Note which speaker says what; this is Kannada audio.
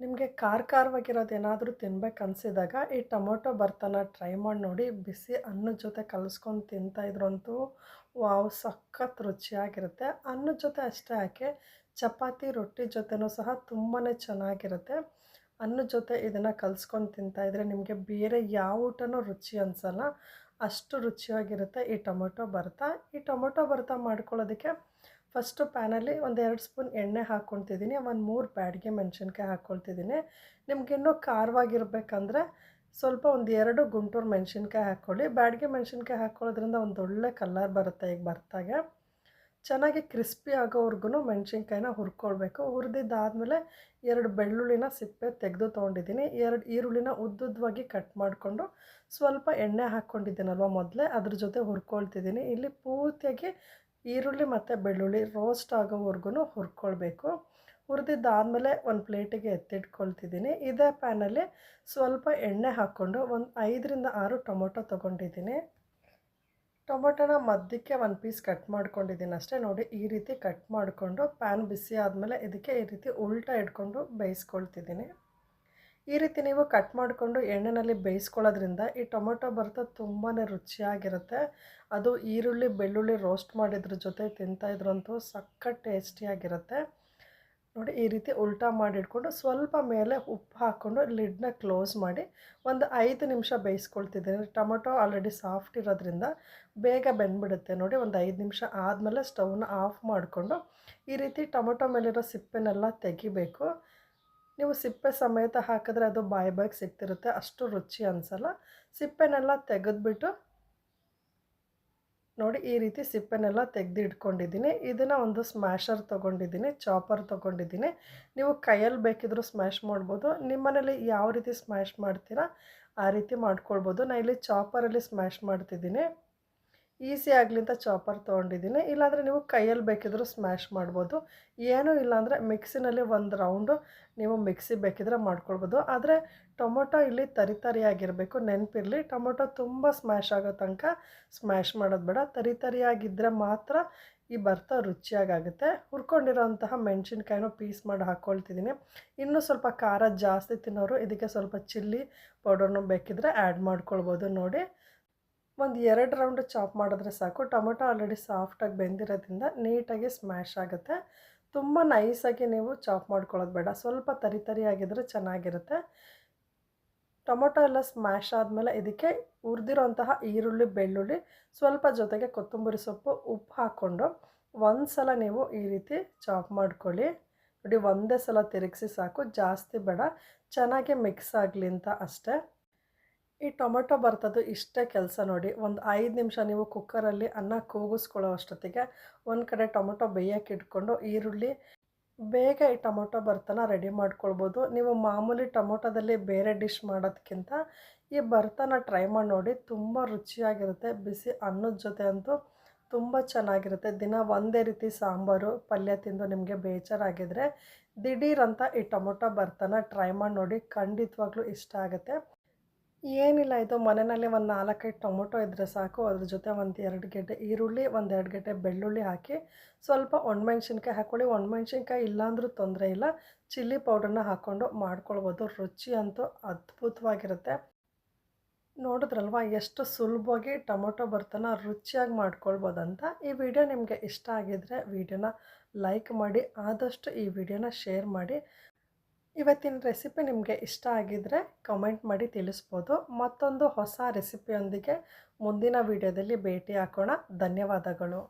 Speaker 1: ನಿಮಗೆ ಖಾರ ಖಾರವಾಗಿರೋದು ಏನಾದರೂ ತಿನ್ಬೇಕು ಅನಿಸಿದಾಗ ಈ ಟೊಮೊಟೊ ಬರ್ತಾನ ಟ್ರೈ ಮಾಡಿ ನೋಡಿ. ಬಿಸಿ ಅನ್ನದ ಜೊತೆ ಕಲಿಸ್ಕೊಂಡು ತಿಂತಾಯಿದ್ರಂತೂ ವಾವ್, ಸಖತ್ ರುಚಿಯಾಗಿರುತ್ತೆ. ಅನ್ನದ ಜೊತೆ ಅಷ್ಟೇ ಹಾಕಿ ಚಪಾತಿ, ರೊಟ್ಟಿ ಜೊತೆನೂ ಸಹ ತುಂಬಾ ಚೆನ್ನಾಗಿರುತ್ತೆ. ಅನ್ನದ ಜೊತೆ ಇದನ್ನು ಕಲಿಸ್ಕೊಂಡು ತಿಂತಾಯಿದ್ರೆ ನಿಮಗೆ ಬೇರೆ ಯಾವ ಊಟನೂ ರುಚಿ ಅನಿಸಲ್ಲ. ಅಷ್ಟು ರುಚಿಯಾಗಿರುತ್ತೆ ಈ ಟೊಮೊಟೊ ಬರ್ತಾ ಈ ಟೊಮೊಟೊ ಬರ್ತಾ ಮಾಡ್ಕೊಳ್ಳೋದಕ್ಕೆ ಫಸ್ಟು ಪ್ಯಾನಲ್ಲಿ ಒಂದು ಎರಡು ಸ್ಪೂನ್ ಎಣ್ಣೆ ಹಾಕ್ಕೊತಿದ್ದೀನಿ ಒಂದು ಮೂರು ಬ್ಯಾಡಿಗೆ ಮೆಣಸಿನ್ಕಾಯಿ ಹಾಕ್ಕೊಳ್ತಿದ್ದೀನಿ. ನಿಮಗಿನ್ನೂ ಖಾರವಾಗಿರ್ಬೇಕಂದ್ರೆ ಸ್ವಲ್ಪ ಒಂದು ಎರಡು ಗುಂಟೂರು ಮೆಣಸಿನ್ಕಾಯಿ ಹಾಕ್ಕೊಳ್ಳಿ. ಬ್ಯಾಡಿಗೆ ಮೆಣಸಿನ್ಕಾಯಿ ಹಾಕ್ಕೊಳ್ಳೋದ್ರಿಂದ ಒಂದು ಒಳ್ಳೆ ಕಲರ್ ಬರುತ್ತೆ ಈಗ ಬರ್ತಾಗ. ಚೆನ್ನಾಗಿ ಕ್ರಿಸ್ಪಿ ಆಗೋವರೆಗೂ ಮೆಣಸಿನ್ಕಾಯಿನ ಹುರ್ಕೊಳ್ಬೇಕು. ಹುರಿದಿದ್ದಾದಮೇಲೆ ಎರಡು ಬೆಳ್ಳುಳ್ಳಿನ ಸಿಪ್ಪೆ ತೆಗೆದು ತೊಗೊಂಡಿದ್ದೀನಿ. ಎರಡು ಈರುಳ್ಳಿನ ಉದ್ದುದ್ದವಾಗಿ ಕಟ್ ಮಾಡಿಕೊಂಡು ಸ್ವಲ್ಪ ಎಣ್ಣೆ ಹಾಕ್ಕೊಂಡಿದ್ದೀನಲ್ವ ಮೊದಲೇ, ಅದ್ರ ಜೊತೆ ಹುರ್ಕೊಳ್ತಿದ್ದೀನಿ. ಇಲ್ಲಿ ಪೂರ್ತಿಯಾಗಿ ಈರುಳ್ಳಿ ಮತ್ತು ಬೆಳ್ಳುಳ್ಳಿ ರೋಸ್ಟ್ ಆಗೋವರೆಗೂ ಹುರ್ಕೊಳ್ಬೇಕು. ಹುರಿದಿದ್ದಾದಮೇಲೆ ಒಂದು ಪ್ಲೇಟಿಗೆ ಎತ್ತಿಟ್ಕೊಳ್ತಿದ್ದೀನಿ. ಇದೇ ಪ್ಯಾನಲ್ಲಿ ಸ್ವಲ್ಪ ಎಣ್ಣೆ ಹಾಕ್ಕೊಂಡು ಒಂದು ಐದರಿಂದ ಆರು ಟೊಮೊಟೊ ತೊಗೊಂಡಿದ್ದೀನಿ. ಟೊಮೊಟೊನ ಮಧ್ಯಕ್ಕೆ ಒಂದು ಪೀಸ್ ಕಟ್ ಮಾಡ್ಕೊಂಡಿದ್ದೀನಿ ಅಷ್ಟೇ. ನೋಡಿ, ಈ ರೀತಿ ಕಟ್ ಮಾಡಿಕೊಂಡು ಪ್ಯಾನ್ ಬಿಸಿ ಆದಮೇಲೆ ಇದಕ್ಕೆ ಈ ರೀತಿ ಉಲ್ಟಾ ಇಟ್ಕೊಂಡು ಬೇಯಿಸ್ಕೊಳ್ತಿದ್ದೀನಿ. ಈ ರೀತಿ ನೀವು ಕಟ್ ಮಾಡಿಕೊಂಡು ಎಣ್ಣೆಯಲ್ಲಿ ಬೇಯಿಸ್ಕೊಳ್ಳೋದ್ರಿಂದ ಈ ಟೊಮೊಟೊ ಭರ್ತ ತುಂಬಾ ರುಚಿಯಾಗಿರುತ್ತೆ. ಅದು ಈರುಳ್ಳಿ, ಬೆಳ್ಳುಳ್ಳಿ ರೋಸ್ಟ್ ಮಾಡಿದ್ರ ಜೊತೆ ತಿಂತಾಯಿದ್ರಂತೂ ಸಖತ್ ಟೇಸ್ಟಿಯಾಗಿರುತ್ತೆ. ನೋಡಿ, ಈ ರೀತಿ ಉಲ್ಟಾ ಮಾಡಿಟ್ಕೊಂಡು ಸ್ವಲ್ಪ ಮೇಲೆ ಉಪ್ಪು ಹಾಕ್ಕೊಂಡು ಲಿಡ್ನ ಕ್ಲೋಸ್ ಮಾಡಿ ಒಂದು ಐದು ನಿಮಿಷ ಬೇಯಿಸ್ಕೊಳ್ತಿದ್ದೀನಿ. ಟೊಮೊಟೊ ಆಲ್ರೆಡಿ ಸಾಫ್ಟ್ ಇರೋದ್ರಿಂದ ಬೇಗ ಬೆಂದ್ಬಿಡುತ್ತೆ. ನೋಡಿ, ಒಂದು ಐದು ನಿಮಿಷ ಆದಮೇಲೆ ಸ್ಟವ್ನ ಆಫ್ ಮಾಡಿಕೊಂಡು ಈ ರೀತಿ ಟೊಮೊಟೊ ಮೇಲಿರೋ ಸಿಪ್ಪೆನೆಲ್ಲ ತೆಗಿಬೇಕು. ನೀವು ಸಿಪ್ಪೆ ಸಮೇತ ಹಾಕಿದ್ರೆ ಅದು ಬಾಯಿ ಬಾಯಿಗೆ ಸಿಗ್ತಿರುತ್ತೆ, ಅಷ್ಟು ರುಚಿ ಅನಿಸಲ್ಲ. ಸಿಪ್ಪೆನೆಲ್ಲ ತೆಗೆದ್ಬಿಟ್ಟು ನೋಡಿ, ಈ ರೀತಿ ಸಿಪ್ಪೆನೆಲ್ಲ ತೆಗೆದು ಇಟ್ಕೊಂಡಿದ್ದೀನಿ. ಇದನ್ನು ಒಂದು ಸ್ಮ್ಯಾಶರ್ ತೊಗೊಂಡಿದ್ದೀನಿ, ಚಾಪರ್ ತೊಗೊಂಡಿದ್ದೀನಿ. ನೀವು ಕೈಯಲ್ಲಿ ಬೇಕಿದ್ರೂ ಸ್ಮ್ಯಾಶ್ ಮಾಡ್ಬೋದು ನಿಮ್ಮನೇಲಿ ಯಾವ ರೀತಿ ಸ್ಮ್ಯಾಶ್ ಮಾಡ್ತೀರಾ ಆ ರೀತಿ ಮಾಡ್ಕೊಳ್ಬೋದು. ನಾನು ಇಲ್ಲಿ ಚಾಪರಲ್ಲಿ ಸ್ಮ್ಯಾಶ್ ಮಾಡ್ತಿದ್ದೀನಿ. ಈಸಿ ಆಗಲಿ ಅಂತ ಚಾಪರ್ ತೊಗೊಂಡಿದ್ದೀನಿ. ಇಲ್ಲಾಂದರೆ ನೀವು ಕೈಯಲ್ಲಿ ಬೇಕಿದ್ರೂ ಸ್ಮ್ಯಾಶ್ ಮಾಡ್ಬೋದು. ಏನೂ ಇಲ್ಲಾಂದರೆ ಮಿಕ್ಸಿನಲ್ಲಿ ಒಂದು ರೌಂಡು ನೀವು ಮಿಕ್ಸಿ ಬೇಕಿದ್ರೆ ಮಾಡ್ಕೊಳ್ಬೋದು. ಆದರೆ ಟೊಮೊಟೊ ಇಲ್ಲಿ ತರಿ ತರಿಯಾಗಿರಬೇಕು ನೆನಪಿರಲಿ. ಟೊಮೊಟೊ ತುಂಬ ಸ್ಮ್ಯಾಶ್ ಆಗೋ ತನಕ ಸ್ಮ್ಯಾಶ್ ಮಾಡೋದು ಬೇಡ. ತರಿ ತರಿಯಾಗಿದ್ದರೆ ಮಾತ್ರ ಈ ಭರ್ತ ರುಚಿಯಾಗುತ್ತೆ ಹುರ್ಕೊಂಡಿರೋಂತಹ ಮೆಣಸಿನ್ಕಾಯಿನೂ ಪೀಸ್ ಮಾಡಿ ಹಾಕ್ಕೊಳ್ತಿದ್ದೀನಿ ಇನ್ನೂ ಸ್ವಲ್ಪ ಖಾರ ಜಾಸ್ತಿ ತಿನ್ನೋರು ಇದಕ್ಕೆ ಸ್ವಲ್ಪ ಚಿಲ್ಲಿ ಪೌಡರ್ನು ಬೇಕಿದ್ರೆ ಆ್ಯಡ್ ಮಾಡ್ಕೊಳ್ಬೋದು ನೋಡಿ. ಒಂದು ಎರಡು ರೌಂಡ್ ಚಾಪ್ ಮಾಡಿದ್ರೆ ಸಾಕು. ಟೊಮೊಟೊ ಆಲ್ರೆಡಿ ಸಾಫ್ಟಾಗಿ ಬೆಂದಿರೋದ್ರಿಂದ ನೀಟಾಗಿ ಸ್ಮ್ಯಾಶ್ ಆಗುತ್ತೆ. ತುಂಬ ನೈಸಾಗಿ ನೀವು ಚಾಪ್ ಮಾಡ್ಕೊಳ್ಳೋದು ಬೇಡ. ಸ್ವಲ್ಪ ತರಿ ಆಗಿದ್ರೆ ಚೆನ್ನಾಗಿರುತ್ತೆ. ಟೊಮೊಟೊ ಎಲ್ಲ ಸ್ಮ್ಯಾಶ್ ಆದಮೇಲೆ ಇದಕ್ಕೆ ಹುರಿದಿರೋಂತಹ ಈರುಳ್ಳಿ, ಬೆಳ್ಳುಳ್ಳಿ, ಸ್ವಲ್ಪ ಜೊತೆಗೆ ಕೊತ್ತಂಬರಿ ಸೊಪ್ಪು, ಉಪ್ಪು ಹಾಕ್ಕೊಂಡು ಒಂದು ಸಲ ನೀವು ಈ ರೀತಿ ಚಾಪ್ ಮಾಡ್ಕೊಳ್ಳಿ. ನೋಡಿ ಒಂದೇ ಸಲ ತಿರುಗಿಸಿ ಸಾಕು. ಜಾಸ್ತಿ ಬೇಡ. ಚೆನ್ನಾಗಿ ಮಿಕ್ಸ್ ಆಗಲಿ ಅಂತ ಅಷ್ಟೇ. ಈ ಟೊಮೆಟೊ ಬರ್ತದ್ದು ಇಷ್ಟೇ ಕೆಲಸ ನೋಡಿ. ಒಂದು ಐದು ನಿಮಿಷ ನೀವು ಕುಕ್ಕರಲ್ಲಿ ಅನ್ನ ಕೂಗಿಸ್ಕೊಳ್ಳೋ ಅಷ್ಟೊತ್ತಿಗೆ ಒಂದು ಕಡೆ ಟೊಮೊಟೊ ಬೇಯಕ್ಕೆ ಇಟ್ಕೊಂಡು ಈರುಳ್ಳಿ, ಬೇಗ ಈ ಟೊಮೊಟೊ ಬರ್ತನ ರೆಡಿ ಮಾಡ್ಕೊಳ್ಬೋದು. ನೀವು ಮಾಮೂಲಿ ಟೊಮೊಟೊದಲ್ಲಿ ಬೇರೆ ಡಿಶ್ ಮಾಡೋದಕ್ಕಿಂತ ಈ ಬರ್ತನ ಟ್ರೈ ಮಾಡಿ ನೋಡಿ ತುಂಬ ರುಚಿಯಾಗಿರುತ್ತೆ. ಬಿಸಿ ಅನ್ನದ ಜೊತೆ ಅಂತೂ ತುಂಬ ಚೆನ್ನಾಗಿರುತ್ತೆ. ದಿನ ಒಂದೇ ರೀತಿ ಸಾಂಬಾರು, ಪಲ್ಯ ತಿಂದು ನಿಮಗೆ ಬೇಜಾರಾಗಿದ್ದರೆ ದಿಢೀರಂತ ಈ ಟೊಮೊಟೊ ಬರ್ತನ ಟ್ರೈ ಮಾಡಿ ನೋಡಿ. ಖಂಡಿತವಾಗ್ಲೂ ಇಷ್ಟ ಆಗುತ್ತೆ. ಏನಿಲ್ಲ, ಇದು ಮನೆಯಲ್ಲಿ ಒಂದು ನಾಲ್ಕೈದು ಟೊಮೊಟೊ ಇದ್ದರೆ ಸಾಕು. ಅದ್ರ ಜೊತೆ ಒಂದು ಎರಡು ಗೆಡ್ಡೆ ಈರುಳ್ಳಿ, ಒಂದು ಎರಡು ಗೆಡ್ಡೆ ಬೆಳ್ಳುಳ್ಳಿ ಹಾಕಿ ಸ್ವಲ್ಪ ಒಣಮೆಣ್ಸಿನ್ಕಾಯಿ ಹಾಕ್ಕೊಳ್ಳಿ ಒಣಮೆಣ್ಸಿನ್ಕಾಯಿ ಇಲ್ಲಾಂದರೂ ತೊಂದರೆ ಇಲ್ಲ. ಚಿಲ್ಲಿ ಪೌಡರ್ನ ಹಾಕ್ಕೊಂಡು ಮಾಡ್ಕೊಳ್ಬೋದು. ರುಚಿ ಅಂತೂ ಅದ್ಭುತವಾಗಿರುತ್ತೆ. ನೋಡಿದ್ರಲ್ವ, ಎಷ್ಟು ಸುಲಭವಾಗಿ ಟೊಮೊಟೊ ಬರ್ತನ ರುಚಿಯಾಗಿ ಮಾಡ್ಕೊಳ್ಬೋದಂತ. ಈ ವಿಡಿಯೋ ನಿಮಗೆ ಇಷ್ಟ ಆಗಿದ್ದರೆ ವಿಡಿಯೋನ ಲೈಕ್ ಮಾಡಿ, ಆದಷ್ಟು ಈ ವಿಡಿಯೋನ ಶೇರ್ ಮಾಡಿ. ಇವತ್ತಿನ ರೆಸಿಪಿ ನಿಮಗೆ ಇಷ್ಟ ಆಗಿದ್ದರೆ ಕಮೆಂಟ್ ಮಾಡಿ ತಿಳಿಸ್ಬೋದು. ಮತ್ತೊಂದು ಹೊಸ ರೆಸಿಪಿಯೊಂದಿಗೆ ಮುಂದಿನ ವಿಡಿಯೋದಲ್ಲಿ ಭೇಟಿ ಹಾಕೋಣ ಧನ್ಯವಾದಗಳು.